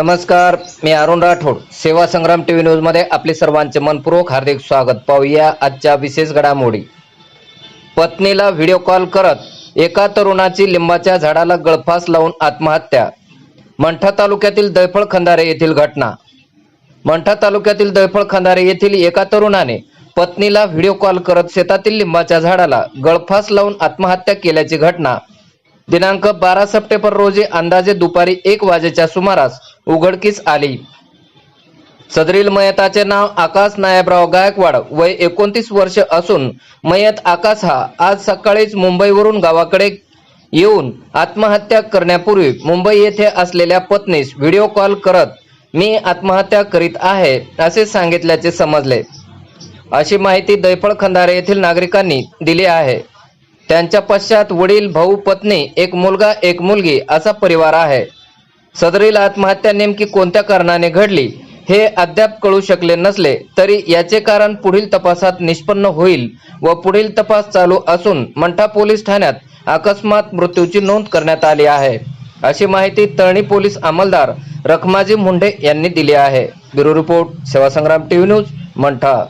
नमस्कार मी अरुण राठोड. सेवा संग्राम टीव्ही न्यूजमध्ये आपले सर्वांचे मनपूर्वक हार्दिक स्वागत. पाहूया आजच्या विशेष घडामोडी. पत्नीला व्हिडिओ कॉल करत एका तरुणाची लिंबाच्या झाडाला गळफास लावून आत्महत्या. मंठा तालुक्यातील दैफळ खंदारे येथील घटना. मंठा तालुक्यातील दैफळ खंदारे येथील एका तरुणाने पत्नीला व्हिडिओ कॉल करत शेतातील लिंबाच्या झाडाला गळफास लावून आत्महत्या केल्याची घटना. दिनांक बारा सप्टेंबर रोजी अंदाजे दुपारी एक वाजेच्या सुमारास उघडकीस आली. सदरील मयताचे नाव आकाश नायबराव गायकवाड वय एकोणतीस वर्ष असून मयत आकाश हा आज सकाळीच मुंबईवरून गावाकडे येऊन आत्महत्या करण्यापूर्वी मुंबई येथे असलेल्या पत्नीस व्हिडिओ कॉल करत मी आत्महत्या करीत आहे असे सांगितल्याचे समजले. अशी माहिती दैफळ खंदारे येथील नागरिकांनी दिली आहे. त्यांच्या पश्चात वडील भाऊ पत्नी एक मुलगा एक मुलगी असा परिवार आहे. सदरील आत्महत्या नेमकी कोणत्या कारणाने घडली हे अद्याप कळू शकले नसले तरी याचे कारण पुढील तपासात निष्पन्न होईल व पुढील तपास चालू असून मंठा पोलीस ठाण्यात अकस्मात मृत्यूची नोंद करण्यात आली आहे. अशी माहिती तळणी पोलीस अंमलदार रखमाजी मुंडे यांनी दिली आहे. Bureau report Sevasangram TV news Mantha.